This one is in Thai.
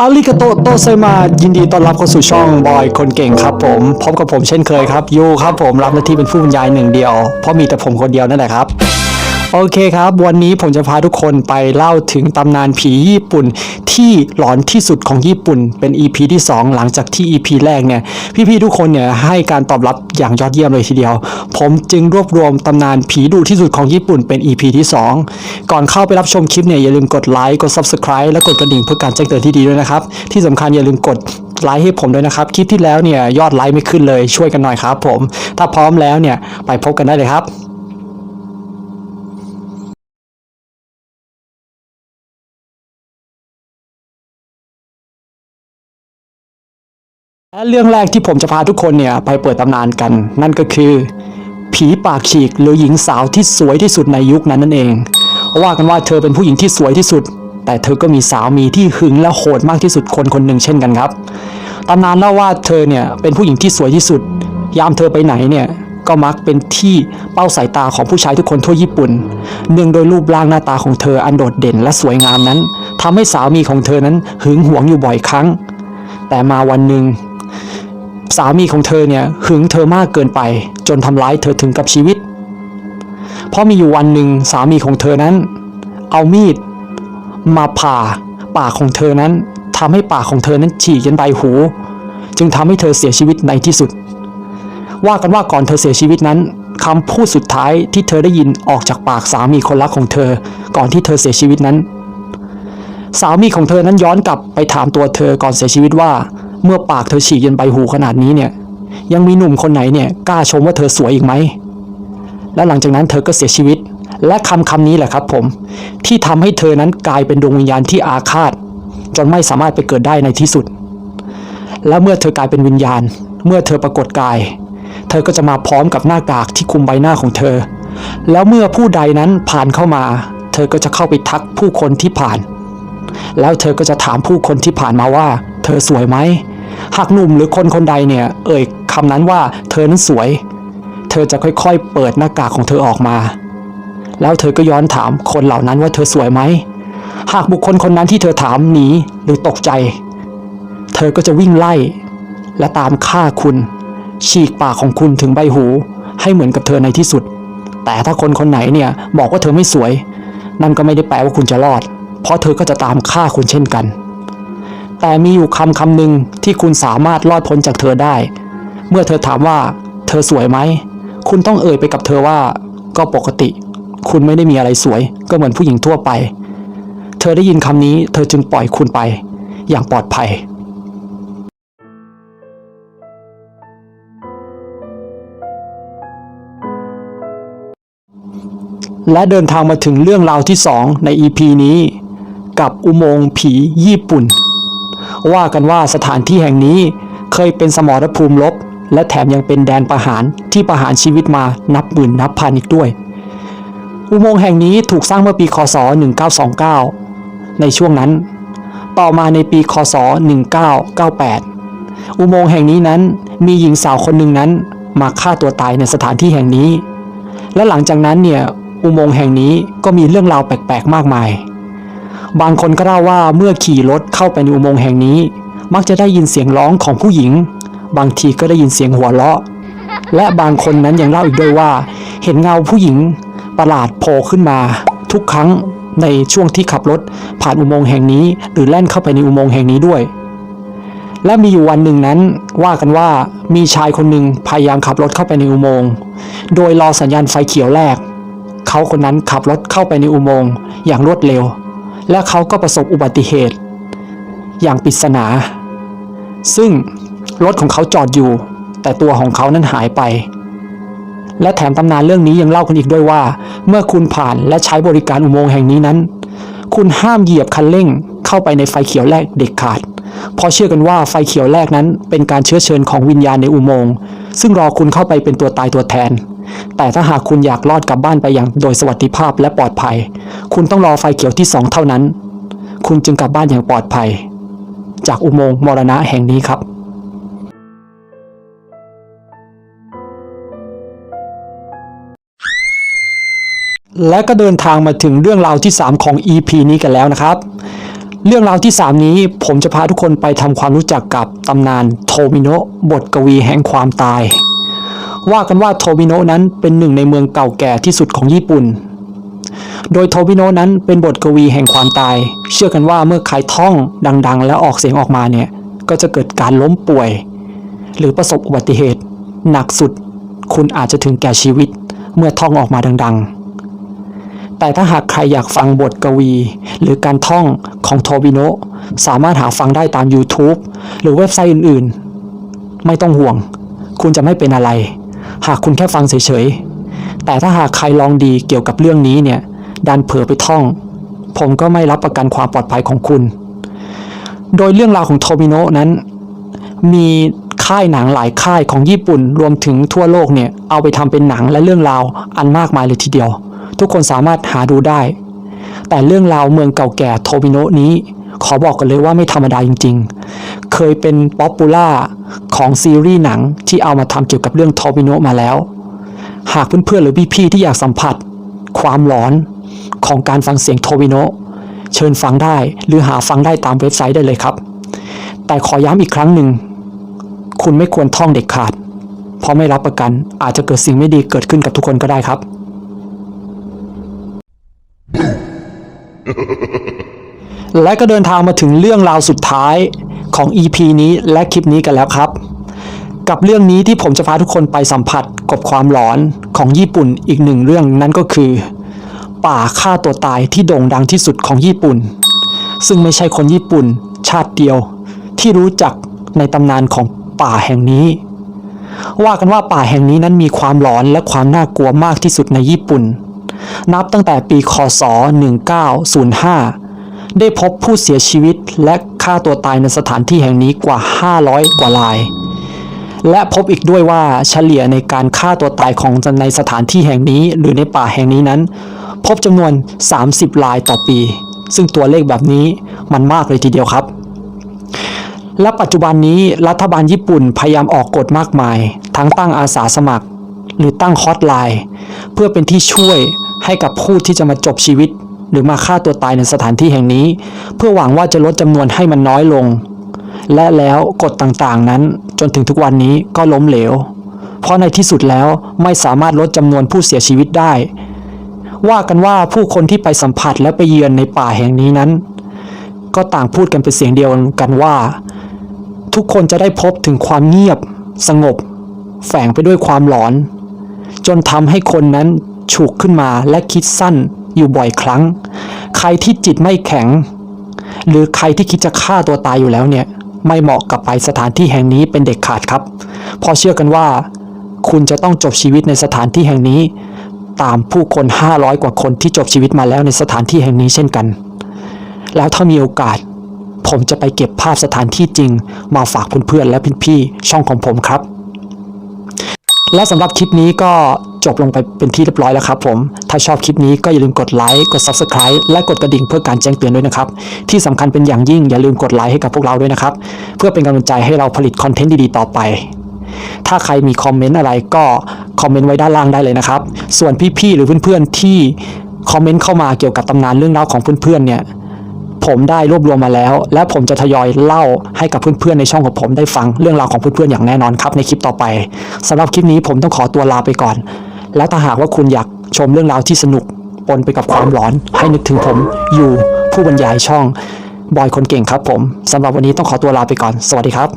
อาริกาโตโตไซมายินดีต้อนรับเข้าสู่ช่องบอยคนเก่งครับผมพบกับผมเช่นเคยครับยูครับผมรับหน้าที่เป็นผู้บรรยายหนึ่งเดียว เพราะมีแต่ผมคนเดียวนั่นแหละครับ โอเคครับ วันนี้ผมจะพาทุกคนไปเล่าถึงตำนานผีญี่ปุ่น ที่หลอนที่สุดของญี่ปุ่นเป็น EP ที่ 2 หลังจากที่ EP แรกเนี่ยพี่ๆทุกคนเนี่ยให้การตอบรับอย่างยอดเยี่ยมเลยทีเดียว ผมจึงรวบรวมตำนานผีดุที่สุดของญี่ปุ่นเป็น EP ที่ 2 ก่อนเข้าไปรับชมคลิปเนี่ยอย่าลืมกดไลค์กด Subscribe และกดกระดิ่งเพื่อการแจ้งเตือนที่ดีด้วยนะครับ ที่สำคัญอย่าลืมกดไลค์ให้ผมด้วยนะครับ คลิปที่แล้วเนี่ยยอดไลค์ไม่ขึ้นเลยช่วยกันหน่อยครับผม ถ้าพร้อมแล้วเนี่ยไปพบกันได้เลยครับ และเรื่องแรกที่ผมจะพาทุกคนเนี่ยไปเปิดตำนานกัน นั่นก็คือ ผีปากฉีกหรือหญิงสาวที่สวยที่สุดในยุคนั้นนั่นเองว่ากันว่าเธอเป็นผู้หญิงที่สวยที่สุด แต่เธอก็มีสามีที่หึงและโหดมากที่สุดคนคนหนึ่งเช่นกันครับตำนานเล่าว่าเธอเนี่ยเป็นผู้หญิงที่สวยที่สุด ยามเธอไปไหนเนี่ยก็มักเป็นที่เป้าสายตาของผู้ชายทุกคนทั่วญี่ปุ่น เนื่องโดยรูปร่างหน้าตาของเธออันโดดเด่นและสวยงามนั้นทำให้สามีของเธอนั้นหึงหวงอยู่บ่อยครั้ง แต่มาวันหนึ่ง สามีของเธอเนี่ยหึงเธอมากเกินไป จนทำร้ายเธอถึงกับชีวิต เพราะมีอยู่วันหนึ่งสามีของเธอนั้น เอามีด มาผ่าปากของเธอนั้นทำให้ปากของเธอนั้นฉีกจนใบหู จึงทำให้เธอเสียชีวิตในที่สุด ว่ากันว่าก่อนเธอเสียชีวิตนั้นคำพูดสุดท้ายที่เธอได้ยินออกจากปากสามีคนรักของเธอ ก่อนที่เธอเสียชีวิตนั้น สามีของเธอนั้นย้อนกลับไปถามตัวเธอก่อนเสียชีวิตว่า เมื่อปากเธอฉีกจนใบหูขนาดนี้เนี่ย ยังมีหนุ่มคนไหนเนี่ยกล้าชมว่าเธอสวยอีกไหม และหลังจากนั้นเธอก็เสียชีวิต และคำคำนี้แหละครับผม ที่ทำให้เธอนั้นกลายเป็นดวงวิญญาณที่อาฆาตจนไม่สามารถไปเกิดได้ในที่สุด และเมื่อเธอกลายเป็นวิญญาณ เมื่อเธอปรากฏกาย เธอก็จะมาพร้อมกับหน้ากากที่คุมใบหน้าของเธอ แล้วเมื่อผู้ใดนั้นผ่านเข้ามา เธอก็จะเข้าไปทักผู้คนที่ผ่าน แล้วเธอก็จะถามผู้คนที่ผ่านมาว่า เธอสวยไหม หากหนุ่มหรือคนคนใดเนี่ย เอ่ยคำนั้นว่า เธอนั้นสวย เธอจะค่อยๆ เปิดหน้ากากของเธอออกมา แล้วเธอก็ย้อนถามคนเหล่านั้นว่าเธอสวยไหม หากบุคคลคนนั้นที่เธอถามหนีหรือตกใจ เธอก็จะวิ่งไล่ และตามฆ่าคุณ ฉีกปากของคุณถึงใบหู ให้เหมือนกับเธอในที่สุด แต่ถ้าคนคนไหนเนี่ยบอกว่าเธอไม่สวย นั่นก็ไม่ได้แปลว่าคุณจะรอด เพราะเธอก็จะตามฆ่าคุณเช่นกัน แต่มีอยู่คำคำหนึ่งที่คุณสามารถรอดพ้นจากเธอได้ เมื่อเธอถามว่า เธอสวยไหม คุณต้องเอ่ยไปกับเธอว่า ก็ปกติ คุณไม่ได้มีอะไรสวย ก็เหมือนผู้หญิงทั่วไป เธอได้ยินคำนี้ เธอจึงปล่อยคุณไป อย่างปลอดภัยและเดินทางมาถึงเรื่องราวที่ 2 ใน EP นี้ กับอุโมงค์ผีญี่ปุ่น ว่ากันว่าสถานที่แห่งนี้เคยเป็นสมรภูมิรบและแถมยังเป็นแดนประหารที่ประหารชีวิตมานับหมื่นนับพันอีกด้วย อุโมงค์แห่งนี้ถูกสร้างเมื่อปีคศ 1929 ในช่วงนั้น ต่อมาในปีคศ 1998 อุโมงค์แห่งนี้นั้นมีหญิงสาวคนหนึ่งนั้นมาฆ่าตัวตายในสถานที่แห่งนี้ และหลังจากนั้นเนี่ยอุโมงค์แห่งนี้ก็มีเรื่องราวแปลกๆ มากมาย บางคนก็เล่าว่าเมื่อขี่รถเข้าไปในอุโมงค์แห่งนี้ มักจะได้ยินเสียงร้องของผู้หญิง บางทีก็ได้ยินเสียงหัวเราะ และบางคนนั้นยังเล่าอีกด้วยว่า เห็นเงาผู้หญิงประหลาดโผล่ขึ้นมา ทุกครั้งในช่วงที่ขับรถผ่านอุโมงค์แห่งนี้ หรือแล่นเข้าไปในอุโมงค์แห่งนี้ด้วย และมีอยู่วันหนึ่งนั้นว่ากันว่ามีชายคนหนึ่งพยายามขับรถเข้าไปในอุโมงค์โดยรอสัญญาณไฟเขียวแรก เขาคนนั้นขับรถเข้าไปในอุโมงค์อย่างรวดเร็ว และเขาก็ประสบอุบัติเหตุ อย่างปริศนา ซึ่งรถของเขาจอดอยู่ แต่ตัวของเขานั้นหายไป และแถมตำนานเรื่องนี้ยังเล่ากันอีกด้วยว่า เมื่อคุณผ่านและใช้บริการอุโมงค์แห่งนี้นั้น คุณห้ามเหยียบคันเร่งเข้าไปในไฟเขียวแรกเด็ดขาด เพราะเชื่อกันว่าไฟเขียวแรกนั้นเป็นการเชื้อเชิญของวิญญาณในอุโมงค์ซึ่งรอคุณเข้าไปเป็นตัวตายตัวแทน แต่ถ้าหากคุณอยากรอดกลับบ้านไปอย่างโดยสวัสดิภาพและปลอดภัย คุณต้องรอไฟเขียวที่สองเท่านั้น คุณจึงกลับบ้านอย่างปลอดภัย จากอุโมงค์มรณะแห่งนี้ครับและก็เดินทางมาถึงเรื่องราวที่ 3 ของ EP นี้กันแล้วนะครับ เรื่องราวที่ 3 นี้ผมจะพาทุกคนไปทำความรู้จักกับตำนานโทมิโนะบทกวีแห่งความตาย ว่ากันว่าโทมิโนะนั้นเป็นหนึ่งในเมืองเก่าแก่ที่สุดของญี่ปุ่น โดยโทมิโนะนั้นเป็นบทกวีแห่งความตาย เชื่อกันว่าเมื่อใครท่องดัง ๆ แล้วออกเสียงออกมาเนี่ย ก็จะเกิดการล้มป่วย หรือประสบอุบัติเหตุ หนักสุด คุณอาจจะถึงแก่ชีวิตเมื่อท่องออกมาดัง ๆ แต่ถ้าหากใครอยากฟังบทกวี หรือการท่องของโทบิโนะสามารถหาฟังได้ตาม YouTube หรือเว็บไซต์อื่น ๆ ไม่ต้องห่วง คุณจะไม่เป็นอะไร หากคุณแค่ฟังเฉยๆ แต่ถ้าหากใครลองดีเกี่ยวกับเรื่องนี้เนี่ย ดันเผลอไปท่อง ผมก็ไม่รับประกันความปลอดภัยของคุณ โดยเรื่องราวของโทบิโนนั้น มีค่ายหนังหลายค่ายของญี่ปุ่นรวมถึงทั่วโลกเนี่ย เอาไปทำเป็นหนังและเรื่องราวอันมากมายเลยทีเดียว ทุกคนสามารถหาดูได้ แต่เรื่องราวเมืองเก่าแก่โทบิโนนี้ ขอบอกกันเลยว่าไม่ธรรมดาจริง ๆ เคยเป็นป๊อปปูล่าของซีรีส์หนังที่เอามาทำเกี่ยวกับเรื่องโทบิโนมาแล้ว หากเพื่อนๆหรือพี่ๆที่อยากสัมผัส ความหลอนของการฟังเสียงโทบิโนเชิญฟังได้หรือหาฟังได้ตามเว็บไซต์ได้เลยครับ แต่ขอย้ำอีกครั้งหนึ่ง คุณไม่ควรท่องเด็ดขาด เพราะไม่รับประกันอาจจะเกิดสิ่งไม่ดีเกิดขึ้นกับทุกคนก็ได้ครับ และก็เดินทางมาถึงเรื่องราวสุดท้ายของ EP นี้และคลิปนี้กันแล้วครับ กับเรื่องนี้ที่ผมจะพาทุกคนไปสัมผัสกับความหลอนของญี่ปุ่นอีกหนึ่งเรื่องนั่นก็คือ ป่าฆ่าตัวตายที่โด่งดังที่สุดของญี่ปุ่น ซึ่งไม่ใช่คนญี่ปุ่นชาติเดียว ที่รู้จักในตำนานของป่าแห่งนี้ ว่ากันว่าป่าแห่งนี้นั้นมีความหลอนและความน่ากลัวมากที่สุดในญี่ปุ่น นับตั้งแต่ปีคศ 1905 ได้พบผู้เสียชีวิตและฆ่าตัวตายในสถานที่แห่งนี้กว่า 500 กว่าราย และพบอีกด้วยว่าเฉลี่ยในการฆ่าตัวตายของในสถานที่แห่งนี้ หรือในป่าแห่งนี้นั้น พบจำนวน 30รายต่อปี ซึ่งตัวเลขแบบนี้มันมากเลยทีเดียวครับและปัจจุบันนี้รัฐบาลญี่ปุ่นพยายามออกกฎมากมาย ทั้งตั้งอาสาสมัคร หรือตั้งฮอตไลน์ เพื่อเป็นที่ช่วยให้กับผู้ที่จะมาจบชีวิต หรือมาฆ่าตัวตายในสถานที่แห่งนี้ เพื่อหวังว่าจะลดจำนวนให้มันน้อยลง และแล้วกฎต่างๆนั้นจนถึงทุกวันนี้ก็ล้มเหลว เพราะในที่สุดแล้วไม่สามารถลดจำนวนผู้เสียชีวิตได้ ว่ากันว่าผู้คนที่ไปสัมผัสและไปเยือนในป่าแห่งนี้นั้น ก็ต่างพูดกันเป็นเสียงเดียวกันว่า ทุกคนจะได้พบถึงความเงียบ สงบ แฝงไปด้วยความหลอน จนทำให้คนนั้น ฉุกขึ้นมาและคิดสั้นอยู่บ่อยครั้ง ใครที่จิตไม่แข็ง หรือใครที่คิดจะฆ่าตัวตายอยู่แล้วเนี่ย ไม่เหมาะกับไปสถานที่แห่งนี้เป็นเด็กขาดครับเพราะเชื่อกันว่า คุณจะต้องจบชีวิตในสถานที่แห่งนี้ ตามผู้คน 500 กว่าคนที่จบชีวิตมาแล้วในสถานที่แห่งนี้เช่นกัน แล้วถ้ามีโอกาส ผมจะไปเก็บภาพสถานที่จริง มาฝากเพื่อนๆและพี่ๆช่องของผมครับ และสำหรับคลิปนี้ก็จบลงไปเป็นที่เรียบร้อยแล้วครับผม ถ้าชอบคลิปนี้ก็อย่าลืมกดไลค์ กด Subscribe และกดกระดิ่งเพื่อการแจ้งเตือนด้วยนะครับ ที่สำคัญเป็นอย่างยิ่งอย่าลืมกดไลค์ให้กับพวกเราด้วยนะครับ เพื่อเป็นกำลังใจให้เราผลิตคอนเทนต์ดีๆต่อไป ถ้าใครมีคอมเมนต์อะไรก็คอมเมนต์ไว้ด้านล่างได้เลยนะครับ ส่วนพี่ๆหรือเพื่อนๆที่คอมเมนต์เข้ามาเกี่ยวกับตำนานเรื่องราวของเพื่อนๆเนี่ย ผมได้รวบรวมมาแล้ว และผมจะทยอยเล่าให้กับเพื่อนๆในช่องของผมได้ฟังเรื่องราวของเพื่อนๆอย่างแน่นอนครับในคลิปต่อไปสำหรับคลิปนี้ผมต้องขอตัวลาไปก่อน แล้วถ้าหากว่าคุณอยากชมเรื่องราวที่สนุกปนไปกับความหลอน ให้นึกถึงผมอยู่ผู้บรรยายช่องบอยคนเก่งครับผมสำหรับวันนี้ต้องขอตัวลาไปก่อน สวัสดีครับ